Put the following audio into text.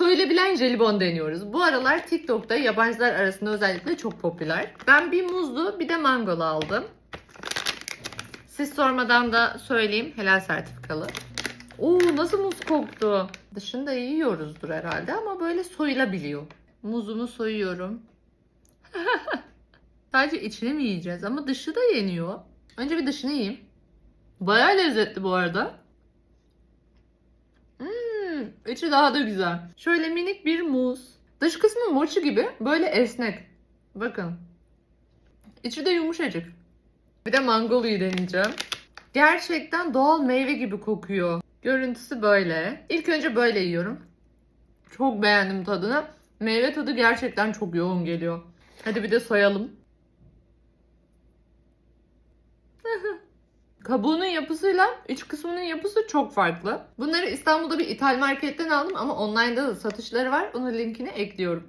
Soyulabilen jelibon deniyoruz. Bu aralar TikTok'ta yabancılar arasında özellikle çok popüler. Ben bir muzlu bir de mangolu aldım. Siz sormadan da söyleyeyim helal sertifikalı. Oo nasıl muz koktu. Dışını da yiyoruzdur herhalde ama böyle soyulabiliyor. Muzumu soyuyorum. Sadece içini mi yiyeceğiz ama dışı da yeniyor. Önce bir dışını yiyeyim. Bayağı lezzetli bu arada. İçi daha da güzel. Şöyle minik bir muz. Dış kısmı mochi gibi böyle esnek. Bakın. İçi de yumuşacık. Bir de mangoluyu deneyeceğim. Gerçekten doğal meyve gibi kokuyor. Görüntüsü böyle. İlk önce böyle yiyorum. Çok beğendim tadını. Meyve tadı gerçekten çok yoğun geliyor. Hadi bir de soyalım. Kabuğunun yapısıyla iç kısmının yapısı çok farklı. Bunları İstanbul'da bir ithal marketten aldım ama online'da da satışları var. Onun linkini ekliyorum.